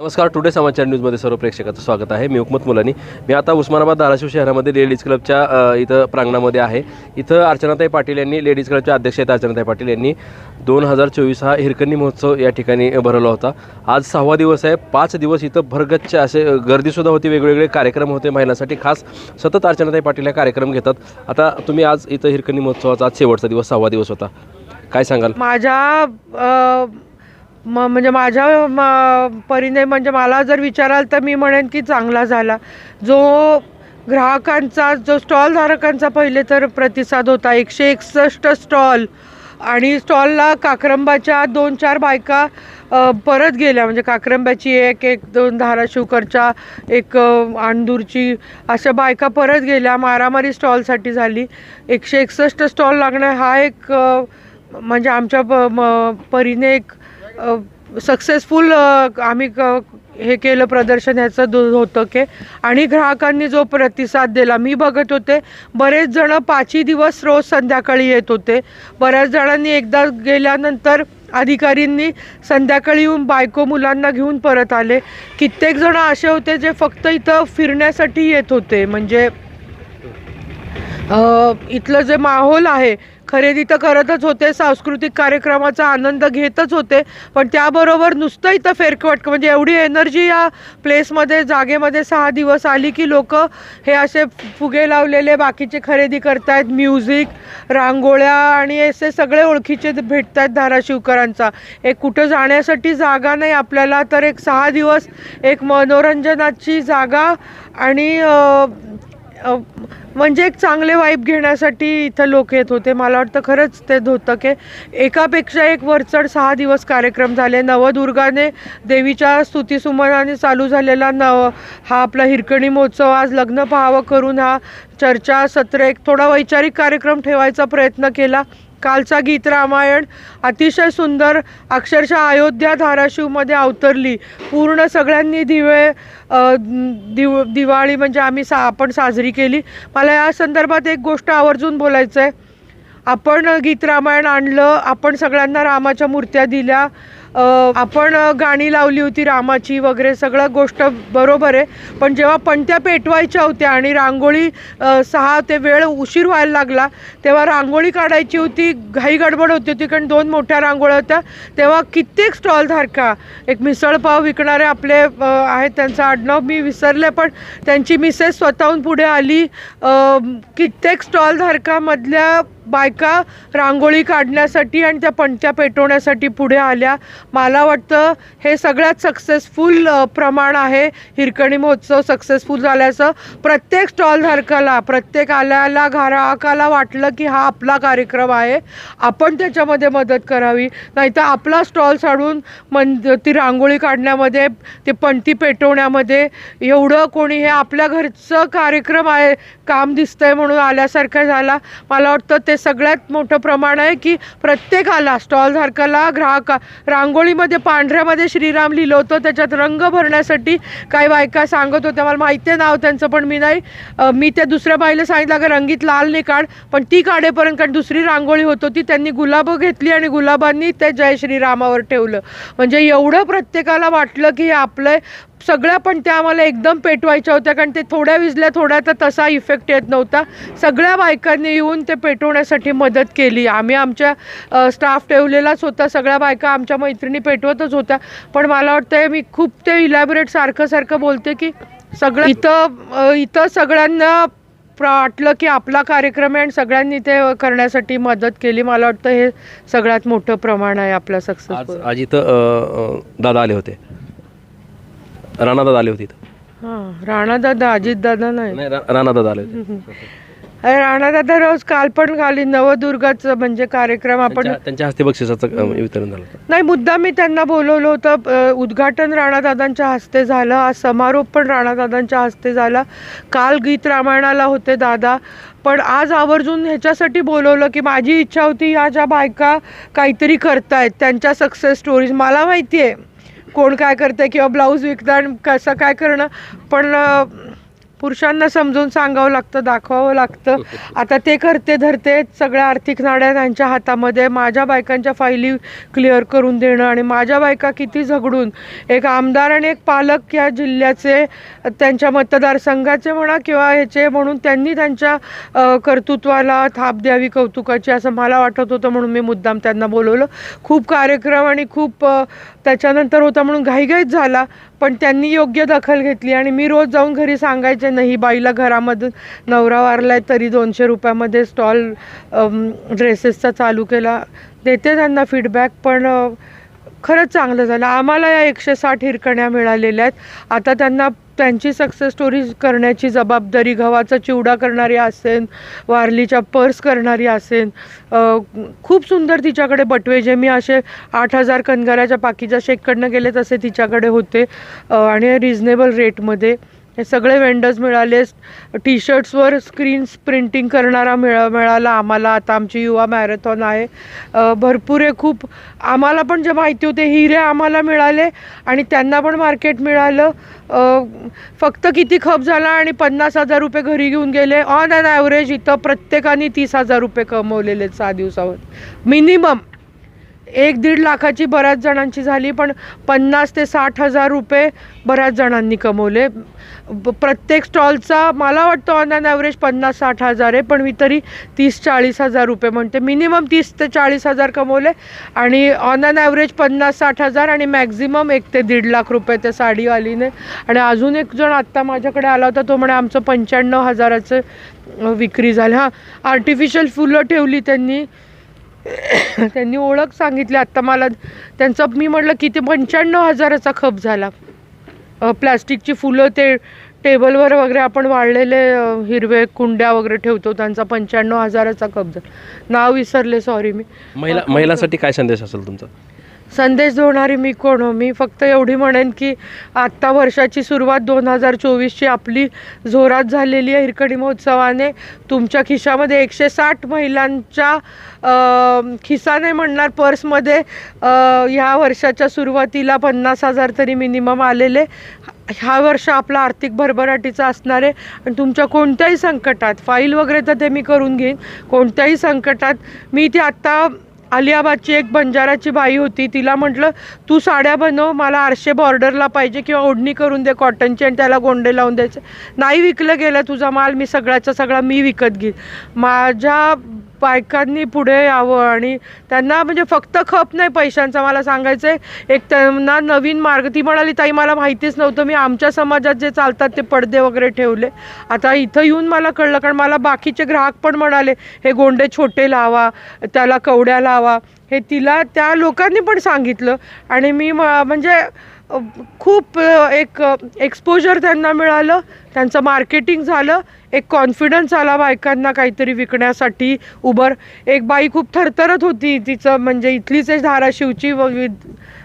नमस्कार टुडे समाचार न्यूजमध्ये सर्व प्रेक्षकाचं स्वागत आहे. मी हुकमत मुलानी. मी आता उस्मानाबाद धाराशिव शहरामध्ये लेडीज क्लबच्या इथं प्रांगणामध्ये आहे. इथं अर्चनाताई पाटील यांनी लेडीज क्लबच्या अध्यक्ष आहेत अर्चनाताई पाटील यांनी दोन हजार चोवीस हा हिरकणी महोत्सव या ठिकाणी भरवला होता. आज सहावा दिवस आहे. पाच दिवस इथं भरगच्च असे गर्दीसुद्धा होती. वेगवेगळे कार्यक्रम होते महिलांसाठी. खास सतत अर्चनाताई पाटील या कार्यक्रम घेतात. आता तुम्ही आज इथं हिरकणी महोत्सवाचा आज शेवटचा दिवस सहावा दिवस होता. काय सांगाल? माझ्या म म्हणजे माझ्या म परीने म्हणजे मला जर विचाराल तर मी म्हणेन की चांगला झाला. जो ग्राहकांचा जो स्टॉलधारकांचा पहिले तर प्रतिसाद होता एकशे एकसष्ट स्टॉल आणि स्टॉलला काक्रंबाच्या दोन चार बायका परत गेल्या. म्हणजे काक्रंब्याची एक एक दोन धाराशिवकरच्या एक आणदूरची अशा बायका परत गेल्या. मारामारी स्टॉलसाठी झाली. एकशे एकसष्ट स्टॉल लागणं हा एक म्हणजे आमच्या प म परीने एक सक्सेसफुल आम्ही क हे केलं प्रदर्शन याचं दो होतं की. आणि ग्राहकांनी जो प्रतिसाद दिला मी बघत होते बरेच जण पाचही दिवस रोज संध्याकाळी येत होते. बऱ्याच जणांनी एकदा गेल्यानंतर अधिकारींनी संध्याकाळी येऊन बायको मुलांना घेऊन परत आले. कित्येक जण असे होते जे फक्त इथं फिरण्यासाठी येत होते. म्हणजे इथलं जे माहोल आहे खरेदी तर करतच होते सांस्कृतिक कार्यक्रमाचा आनंद घेतच होते पण त्याबरोबर नुसतं इथं फेरकवट म्हणजे एवढी एनर्जी या प्लेसमध्ये जागेमध्ये सहा दिवस आली की लोक हे असे फुगे लावलेले बाकीचे खरेदी करतायत म्युझिक रांगोळ्या आणि असे सगळे ओळखीचे भेटत आहेत धाराशिवकरांचा. एक कुठं जाण्यासाठी जागा नाही आपल्याला तर एक सहा दिवस एक मनोरंजनाची जागा आणि म्हणजे एक चांगले वाईब घेण्यासाठी इथं लोक येत होते. मला वाटतं खरंच ते होतं एकापेक्षा एक वरचढ सहा दिवस कार्यक्रम झाले. नवदुर्गाने देवीच्या स्तुतीसुमनाने चालू झालेला नव हा आपला हिरकणी महोत्सव आज लग्न पाहावं करून हा चर्चा सत्र एक थोडा वैचारिक कार्यक्रम ठेवायचा प्रयत्न केला. कालचा गीत रामायण अतिशय सुंदर अक्षरशः अयोध्या धाराशिवमध्ये अवतरली. पूर्ण सगळ्यांनी दिवे दिव दिवाळी म्हणजे आम्ही सा आपण साजरी केली. मला या संदर्भात एक गोष्ट आवर्जून बोलायचं आहे आपण गीत रामायण आणलं आपण सगळ्यांना रामाच्या मूर्त्या दिल्या आपण गाणी लावली होती रामाची वगैरे सगळं गोष्ट बरोबर आहे. पण जेव्हा पणत्या पेटवायच्या होत्या आणि रांगोळी सहा ते वेळ उशीर व्हायला लागला तेव्हा रांगोळी काढायची होती घाई गडबड होती होती कारण दोन मोठ्या रांगोळ्या होत्या. तेव्हा कित्येक स्टॉलधारका एक मिसळपाव विकणारे आपले आहेत त्यांचं आडनाव मी विसरले पण त्यांची मिसेस स्वतःहून पुढे आली. कित्येक स्टॉलधारकामधल्या बायका रांगोळी काढण्यासाठी आणि त्या पणत्या पेटवण्यासाठी पुढे आल्या. मला वाटतं हे सगळ्यात सक्सेसफुल प्रमाण आहे हिरकणी महोत्सव सक्सेसफुल झाल्याचं. प्रत्येक स्टॉलधारकाला प्रत्येक आल्याला ग्राहकाला वाटलं की हा आपला कार्यक्रम आहे. आपण त्याच्यामध्ये मदत करावी. नाहीतर आपला स्टॉल साडून मन ती रांगोळी काढण्यामध्ये ते पणती पेटवण्यामध्ये एवढं कोणी हे आपल्या घरचं कार्यक्रम आहे काम दिसतंय म्हणून आल्यासारखं झाला. मला वाटतं ते सगळ्यात मोठं प्रमाण आहे की प्रत्येकाला स्टॉलधारकाला ग्राहका रांगोळीमध्ये पांढऱ्यामध्ये श्रीराम लिहिलं होतं. त्याच्यात रंग भरण्यासाठी काही बायका सांगत होत्या. मला माहिती आहे नाव त्यांचं पण मी नाही. मी त्या दुसऱ्या बाईला सांगितलं की रंगीत लाल नाही काढ. पण ती काढेपर्यंत कारण दुसरी रांगोळी होत होती त्यांनी गुलाबं घेतली आणि गुलाबांनी ते जय श्रीरामावर ठेवलं. म्हणजे एवढं प्रत्येकाला वाटलं की हे आपलं सगळ्या पण त्या आम्हाला एकदम पेटवायच्या होत्या कारण ते थोड्या विजल्या थोड्या तर तसा इफेक्ट येत नव्हता. सगळ्या बायकांनी येऊन ते पेटवण्यासाठी मदत केली. आम्ही आमच्या स्टाफ ठेवलेलाच होता. सगळ्या बायका आमच्या मैत्रिणी पेटवतच होत्या. पण मला वाटतं मी खूप ते इलॅबोरेट सारखं सारखं बोलते की सगळं इथं इथं सगळ्यांना वाटलं की आपला कार्यक्रम आहे आणि सगळ्यांनी ते करण्यासाठी मदत केली. मला वाटतं हे सगळ्यात मोठं प्रमाण आहे आपल्या सक्सेस आज इथं दादा आले होते. राणा दादा आले होते इथं. हां राणा दादा अजित दादा नाही. नाही रा- राणा दादा आले होते. अरे राणा दादा रोज काल पण खाली नवदुर्गाचं म्हणजे कार्यक्रम आपण त्यांच्या त्यांच्या हस्ते बक्षिसाचं अ, वितरण झालं. नाही मुद्दा मी त्यांना बोलवलं होतं अ, उद्घाटन राणादादांच्या हस्ते झालं आज समारोप पण राणादादांच्या हस्ते झाला. काल गीत रामायणाला होते दादा पण आज आवर्जून ह्याच्यासाठी बोलवलं की माझी इच्छा होती या ज्या बायका काहीतरी करतायत त्यांच्या सक्सेस स्टोरीज मला माहिती आहे कोण काय करतंय किंवा ब्लाऊज विकतं आणि कसं काय करणं. पण पुरुषांना समजून सांगावं लागतं दाखवावं लागतं. आता ते करते धरते सगळ्या आर्थिक नाड्या त्यांच्या हातामध्ये माझ्या बायकांच्या फायली क्लिअर करून देणं आणि माझ्या बायका किती झगडून एक आमदार आणि एक पालक या जिल्ह्याचे त्यांच्या मतदारसंघाचे म्हणा किंवा ह्याचे म्हणून त्यांनी त्यांच्या कर्तृत्वाला थाप द्यावी कौतुकाची असं मला वाटत होतं म्हणून मी मुद्दाम त्यांना बोलवलं. खूप कार्यक्रम आणि खूप त्याच्यानंतर होता म्हणून घाईघाईत झाला. पण त्यांनी योग्य दखल घेतली आणि मी रोज जाऊन घरी सांगायचे नाही बाईला घरामधून नवरा वारला आहे तरी दोनशे रुपयामध्ये स्टॉल ड्रेसेसचा चालू केला. देते त्यांना फीडबॅक पण खरंच चांगलं झालं. आम्हाला या एकशे साठ हिरकण्या मिळालेल्या आहेत. आता त्यांना त्यांची सक्सेस स्टोरी करण्याची जबाबदारी गव्हाचा चिवडा करणारी असेल वारलीच्या पर्स करणारी असेल खूप सुंदर तिच्याकडे बटवे जे मी असे आठ हजार कनगाऱ्याच्या पाकीच्या शेककडनं गेले तसे तिच्याकडे होते आणि रिझनेबल रेटमध्ये हे सगळे वेंडर्स मिळाले. टी शर्ट्सवर स्क्रीन प्रिंटिंग करणारा मिळ मिळाला आम्हाला. आता आमची युवा मॅरेथॉन आहे. भरपूर आहे खूप. आम्हाला पण जे माहिती होते हिरे आम्हाला मिळाले आणि त्यांना पण मार्केट मिळालं. फक्त किती खप झाला आणि पन्नास हजार रुपये घरी घेऊन गेले. ऑन ॲन ॲव्हरेज इथं प्रत्येकाने तीस हजार रुपये कमवलेले आहेत सहा दिवसावर. मिनिमम एक दीड लाखाची बऱ्याच जणांची झाली पण पन्नास ते साठ हजार रुपये बऱ्याच जणांनी कमवले. ब- प्रत्येक स्टॉलचा मला वाटतं ऑन ॲन ॲव्हरेज पन्नास साठ हजार आहे पण मी तरी तीस चाळीस हजार रुपये म्हणते. मिनिमम तीस ते चाळीस हजार कमवले आणि ऑन ॲन ॲव्हरेज पन्नास साठ हजार आणि मॅक्झिमम एक ते दीड लाख रुपये त्या साडीवालीने. आणि अजून एक जण आत्ता माझ्याकडे आला होता तो म्हणे आमचं पंच्याण्णव हजाराचं विक्री झाली. हां आर्टिफिशियल फुलं ठेवली त्यांनी. त्यांनी ओळख सांगितली. आत्ता मला त्यांचं मी म्हटलं किती पंच्याण्णव हजाराचा खप झाला. प्लास्टिकची फुलं ते टेबलवर वगैरे आपण वाळलेले हिरवे कुंड्या वगैरे ठेवतो त्यांचा पंच्याण्णव हजाराचा खप झाला. नाव विसरले सॉरी मी. महिला महिलांसाठी काय संदेश असेल तुमचा? संदेश देणारी मी कोण हो? मी फक्त एवढी म्हणेन की आत्ता वर्षाची सुरुवात दोन हजार चोवीसची आपली जोरात झालेली आहे हिरकणी महोत्सवाने. तुमच्या खिशामध्ये एकशे साठ महिलांच्या खिसा नाही म्हणणार पर्समध्ये ह्या वर्षाच्या सुरुवातीला पन्नास हजार तरी मिनिमम आलेले. ह्या वर्ष आपला आर्थिक भरभराटीचा असणार आहे. आणि तुमच्या कोणत्याही संकटात फाईल वगैरे तर ते मी करून घेईन. कोणत्याही संकटात मी ते आत्ता अलियाबादची एक बंजाराची बाई होती. तिला म्हटलं तू साड्या बनव मला आरशे बॉर्डरला पाहिजे किंवा ओढणी करून दे कॉटनची आणि त्याला गोंडे लावून द्यायचे. नाही विकलं गेलं तुझा माल मी सगळ्याचा सगळा मी विकत घेईन माझ्या बायकांनी पुढे यावं आणि त्यांना म्हणजे फक्त खप नाही पैशांचा. मला सांगायचं आहे एक त्यांना नवीन मार्ग. ती म्हणाली ताई मला माहितीच नव्हतं. मी आमच्या समाजात जे चालतात ते पडदे वगैरे ठेवले. आता इथं येऊन मला कळलं कारण मला बाकीचे ग्राहक पण म्हणाले हे गोंडे छोटे लावा त्याला कवड्या लावा. हे तिला त्या लोकांनी पण सांगितलं. आणि मी म म्हणजे खूप एक एक्सपोजर त्यांना मिळालं. त्यांचं मार्केटिंग झालं एक कॉन्फिडन्स आला बायकांना काहीतरी विकण्यासाठी उबर एक बाई खूप थरथरत होती तिचं म्हणजे इथलीच आहे धाराशिवची व वि-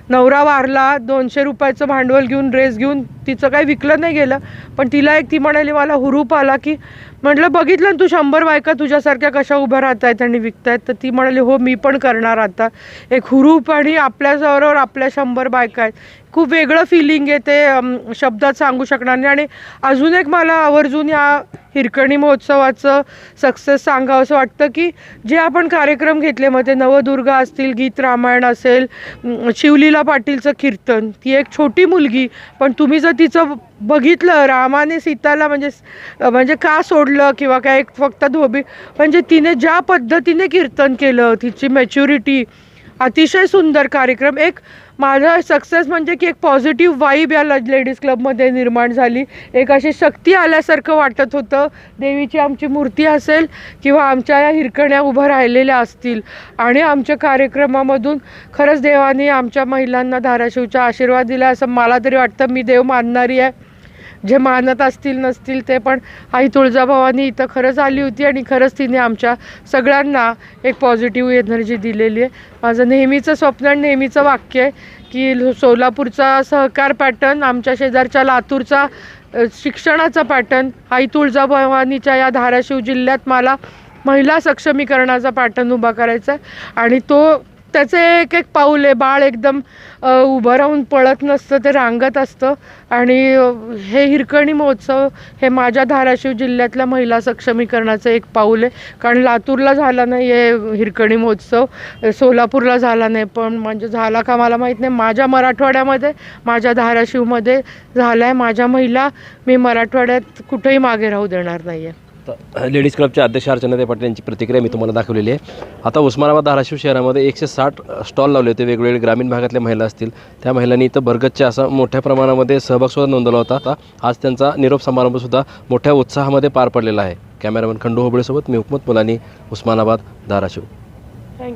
नवरा वारला दोनशे रुपयाचं भांडवल घेऊन ड्रेस घेऊन तिचं काही विकलं नाही गेलं. पण तिला एक ती म्हणाली मला हुरूप आला की म्हटलं बघितलं ना तू शंभर बायका तुझ्यासारख्या कशा उभ्या राहत आहेत आणि विकतायत. तर ती म्हणाली हो मी पण करणार आता. एक हुरूप आणि आपल्याबरोबर आपल्या शंभर बायका आहेत. खूप वेगळं फिलिंग आहे ते शब्दात सांगू शकणार नाही. आणि अजून एक मला आवर्जून या हिरकणी महोत्सवाचं सक्सेस सांगावं असं वाटतं की जे आपण कार्यक्रम घेतले मग ते नवदुर्गा असतील गीत रामायण असेल शिवलीला पाटीलचं कीर्तन ती एक छोटी मुलगी पण तुम्ही जर तिचं बघितलं रामाने सीताला म्हणजे म्हणजे का सोडलं किंवा काय एक फक्त धोबी म्हणजे तिने ज्या पद्धतीने कीर्तन केलं तिची मॅच्युरिटी अतिशय सुंदर कार्यक्रम एक माझा सक्सेस म्हणजे की एक पॉझिटिव्ह वाईब या लेडीज क्लबमध्ये निर्माण झाली. एक अशी शक्ती आल्यासारखं वाटत होतं. देवीची आमची मूर्ती असेल किंवा आमच्या या हिरकण्या उभं राहिलेल्या असतील. आणि आमच्या कार्यक्रमामधून खरंच देवाने आमच्या महिलांना धाराशिवचा आशीर्वाद दिला असं मला तरी वाटतं. मी देव मानणारी आहे. जे मानत असतील नसतील ते पण आई तुळजाभवानी इथं खरंच आली होती आणि खरंच तिने आमच्या सगळ्यांना एक पॉझिटिव्ह एनर्जी दिलेली आहे. माझं नेहमीचं स्वप्न आणि नेहमीचं वाक्य आहे की सोलापूरचा सहकार पॅटर्न आमच्या शेजारच्या लातूरचा शिक्षणाचा पॅटर्न आई तुळजाभवानीच्या या धाराशिव जिल्ह्यात मला महिला सक्षमीकरणाचा पॅटर्न उभा करायचा आहे. आणि तो त्याचे एक एक पाऊल आहे. बाळ एकदम उभं राहून पळत नसतं ते रांगत असतं. आणि हे हिरकणी महोत्सव हे माझ्या धाराशिव जिल्ह्यातल्या महिला सक्षमीकरणाचं एक पाऊल आहे. कारण लातूरला झाला नाही आहे हिरकणी महोत्सव. सोलापूरला झाला नाही. पण म्हणजे झाला का मला माहीत नाही. माझ्या मराठवाड्यामध्ये माझ्या धाराशिवमध्ये झाला आहे माझ्या महिला मी मराठवाड्यात कुठेही मागे राहू देणार नाही आहे लेडीज क्लबचे अध्यक्ष अर्चनाताई पाटील यांची प्रतिक्रिया मी तुम्हाला दाखवलेली आहे. आता उस्मानाबाद धाराशिव शहरामध्ये एकशे साठ स्टॉल लावले होते. वेगवेगळे ग्रामीण भागातल्या महिला असतील. त्या महिलांनी इथं बरगदच्या असा मोठ्या प्रमाणामध्ये सहभागसुद्धा नोंदवला होता. आता आज त्यांचा निरोप समारंभसुद्धा मोठ्या उत्साहामध्ये पार पडलेला आहे. कॅमेरामॅन खंडू होबळेसोबत मी हुकमत मुलानी उस्मानाबाद धाराशिव. Thank you